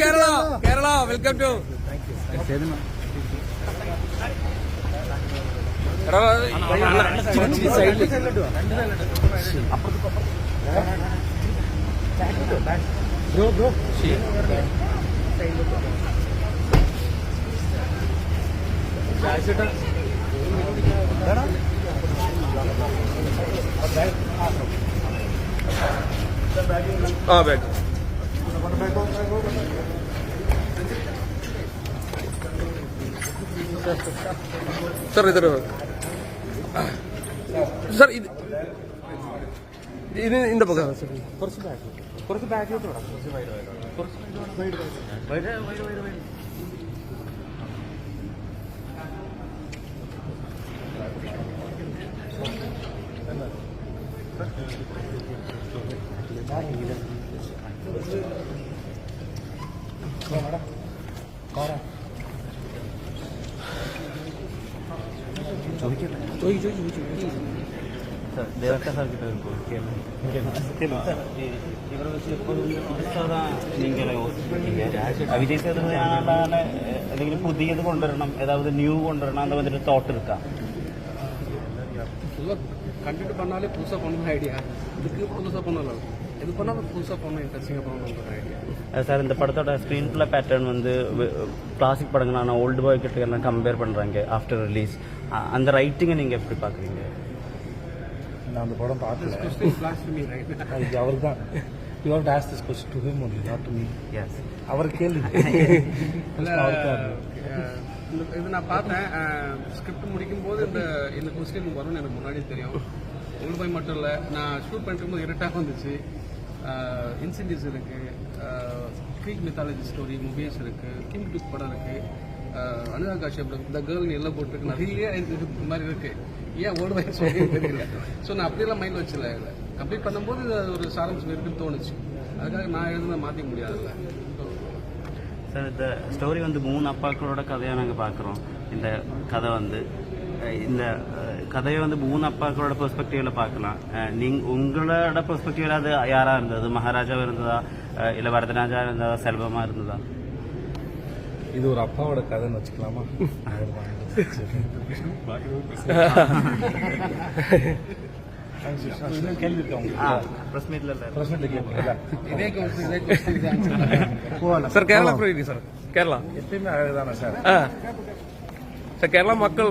Kerala Kerala welcome to bro bro ആ bag sir ಇದರ sir ಇದು ഇതിന് ഇതിന്റെ പക്ക കുറച്ച് ബാക്ക് കുറച്ച് ബാക്കിലോട്ട് വിടാം കുറച്ച് wide wide wide wide wide wide Thank you. എന്തെങ്കിലും പുതിയത് കൊണ്ടുവരണം ഏതാവത് ന്യൂ കൊണ്ടുവരണം എന്ന് വന്നിട്ട് തോട്ട് എടുക്കാം കണ്ടിട്ട് പറഞ്ഞാല് புதுசாக பண்ணணும் ഐഡിയ இதுக்கு പൂസ பண்ணலாம் இது பண்ணால் புதுசாக பண்ணணும் இன்ட்ரெஸ்டிங்காக பண்ணணும் ஐடியா சார் இந்த படத்தோட ஸ்க்ரீன் ப்ளே பேட்டர்ன் வந்து கிளாசிக் படங்களான ஓல்டு பாய் கிட்ட எல்லாம் கம்பேர் பண்ணுறாங்க ஆஃப்டர் ரிலீஸ் அந்த ரைட்டிங்கை நீங்கள் எப்படி பார்க்குறீங்க நான் அந்த படம் பார்க்கல அவர் தான் you have toss this question to him only not to me yes அவர் கேள்வி இது நான் பார்த்தேன் ஸ்கிரிப்ட் முடிக்கும்போது இந்த இந்த கொஸ்டின் வரும்னு எனக்கு முன்னாடியே தெரியும் உங்களுக்கு போய் மட்டும் இல்லை நான் ஷூட் பண்ணிட்டு போது இருட்டாக வந்துச்சு இன்சென்டிவ்ஸ் இருக்குது க்ரீக் மெத்தாலஜி ஸ்டோரி மூவிஸ் இருக்குது கிங் டுக் படம் இருக்குது அனுராக் காஷ்யப் இந்த கேர்ள் எல்லாம் போட்டுருக்கு நிறைய இது மாதிரி இருக்குது ஏன் ஓடு வயசு தெரியல ஸோ நான் அப்படியெல்லாம் மைண்ட் வச்சல கம்ப்ளீட் பண்ணும்போது ஒரு சாரம்சம் இருக்குன்னு தோணுச்சு அதுக்காக நான் எழுதுனா முடியாது முடியாதுல்ல சார் இந்த ஸ்டோரி வந்து மூணு அப்பாக்களோட கதையாக நாங்கள் பார்க்குறோம் இந்த கதை வந்து இந்த கதையை வந்து மூணு அப்பாக்களோட பெர்ஸ்பெக்டிவ்ல பார்க்கலாம் நீங்க உங்களோட பெர்ஸ்பெக்டிவ்ல அது யாரா இருந்தது மகாராஜாவா இருந்ததா இல்ல வரதராஜா இருந்ததா செல்வமா இருந்ததா இது ஒரு அப்பாவோட கதைன்னு வச்சுக்கலாமா கேள்வி இருக்காங்க சார் கேரளா சார் கேரளா எப்பயுமே அழகுதானே சார் சார் கேரளா மக்கள்